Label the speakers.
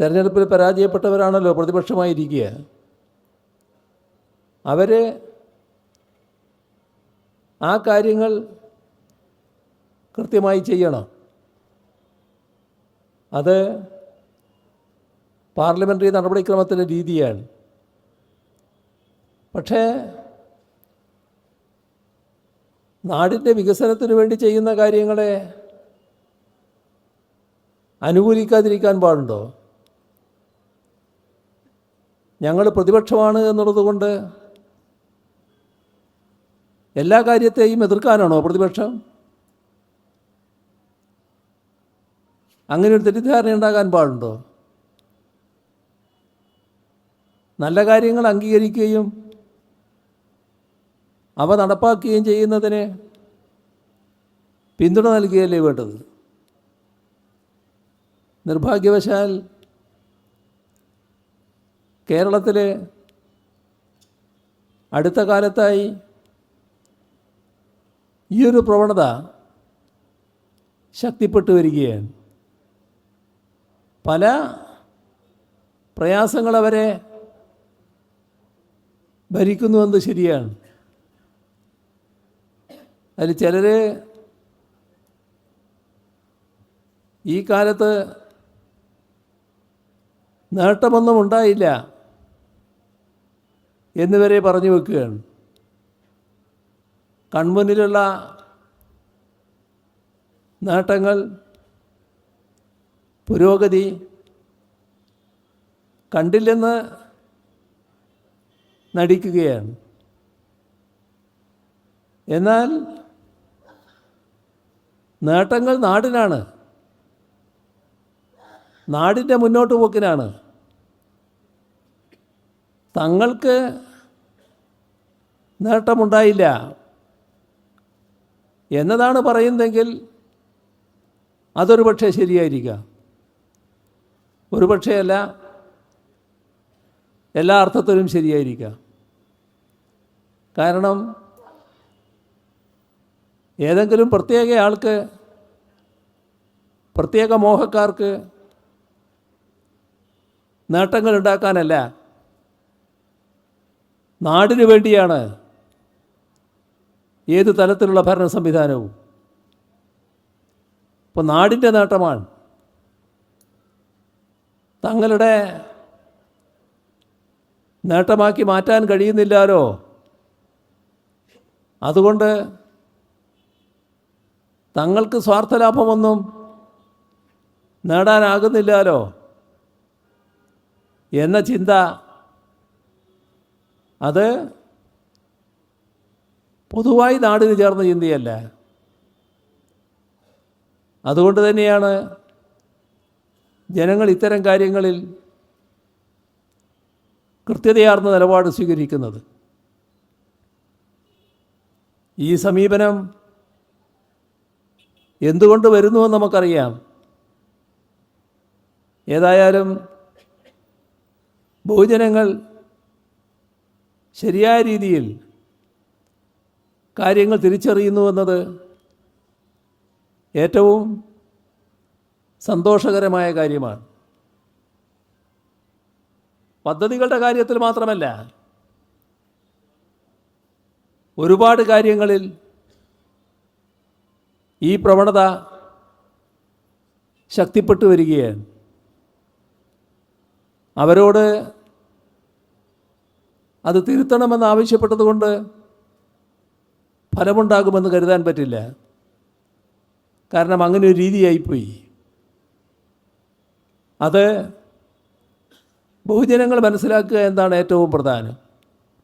Speaker 1: തെരഞ്ഞെടുപ്പിൽ പരാജയപ്പെട്ടവരാണല്ലോ പ്രതിപക്ഷമായിരിക്കുക. അവർ ആ കാര്യങ്ങൾ കൃത്യമായി ചെയ്യണം. അത് പാർലമെന്ററി നടപടിക്രമത്തിന്റെ രീതിയാണ്. പക്ഷേ നാടിന്റെ വികസനത്തിന് വേണ്ടി ചെയ്യുന്ന കാര്യങ്ങളെ അനുകൂലിക്കാതിരിക്കാൻ പാടുണ്ടോ? ഞങ്ങൾ പ്രതിപക്ഷമാണ് എന്നുള്ളതുകൊണ്ട് എല്ലാ കാര്യത്തെയും എതിർക്കാനാണോ പ്രതിപക്ഷം? അങ്ങനെ ഒരു തെറ്റിദ്ധാരണ ഉണ്ടാകാൻ പാടുണ്ടോ? നല്ല കാര്യങ്ങൾ അംഗീകരിക്കുകയും അവ നടപ്പാക്കുകയും ചെയ്യുന്നതിന് പിന്തുണ നൽകുകയല്ലേ വേണ്ടത്? നിർഭാഗ്യവശാൽ കേരളത്തിൽ അടുത്ത കാലത്തായി ഈ ഒരു പ്രവണത ശക്തിപ്പെട്ടു വരികയാണ്. പല പ്രയാസങ്ങൾ അവരെ ഭരിക്കുന്നുവെന്ന് ശരിയാണ്. അതിൽ ചിലർ ഈ കാലത്ത് നേട്ടമൊന്നും ഉണ്ടായില്ല. എന്നിവരെ പറഞ്ഞു വെക്കുകയാണ്. കൺമുന്നിലുള്ള നേട്ടങ്ങൾ പുരോഗതി കണ്ടില്ലെന്ന് നടിക്കുകയാണ്. എന്നാൽ നേട്ടങ്ങൾ നാടിനാണ്. നാടിന്റെ മുന്നോട്ട് പോക്കിനാണ് തങ്ങൾക്ക് നേട്ടമുണ്ടായില്ല എന്നതാണ് പറയുന്നതെങ്കിൽ അതൊരു പക്ഷേ ശരിയായിരിക്കാം. ഒരു പക്ഷേ അല്ല എല്ലാ അർത്ഥത്തിലും ശരിയായിരിക്കാം. കാരണം ഏതെങ്കിലും പ്രത്യേക ആൾക്ക് പ്രത്യേക മോഹക്കാർക്ക് നേട്ടങ്ങൾ ഉണ്ടാക്കാനല്ല നാടിനു വേണ്ടിയാണ് ഏത് തലത്തിലുള്ള ഭരണ സംവിധാനവും. ഇപ്പോൾ നാടിന്റെ നേട്ടമാണ്. തങ്ങളുടെ നേട്ടമാക്കി മാറ്റാൻ കഴിയുന്നില്ലാലോ അതുകൊണ്ട് തങ്ങൾക്ക് സ്വാർത്ഥലാഭമൊന്നും നേടാനാകുന്നില്ലാലോ എന്ന ചിന്ത അത് പൊതുവായി നാടിന് ചേർന്ന ചിന്തയല്ല. അതുകൊണ്ട് തന്നെയാണ് ജനങ്ങൾ ഇത്തരം കാര്യങ്ങളിൽ കൃത്യതയാർന്ന നിലപാട് സ്വീകരിക്കുന്നത്. ഈ സമീപനം എന്തുകൊണ്ട് വരുന്നുവെന്ന് നമുക്കറിയാം. ഏതായാലും ബഹുജനങ്ങൾ ശരിയായ രീതിയിൽ കാര്യങ്ങൾ തിരിച്ചറിയുന്നു എന്നത് ഏറ്റവും സന്തോഷകരമായ കാര്യമാണ്. പദ്ധതികളുടെ കാര്യത്തിൽ മാത്രമല്ല ഒരുപാട് കാര്യങ്ങളിൽ ഈ പ്രവണത ശക്തിപ്പെട്ടു വരികയാണ്. അവരോട് അത് തിരുത്തണമെന്ന് ആവശ്യപ്പെട്ടതുകൊണ്ട് ഫലമുണ്ടാകുമെന്ന് കരുതാൻ പറ്റില്ല. കാരണം അങ്ങനെ ഒരു രീതിയായിപ്പോയി. അത് ബഹുജനങ്ങൾ മനസ്സിലാക്കുക എന്താണ് ഏറ്റവും പ്രധാനം.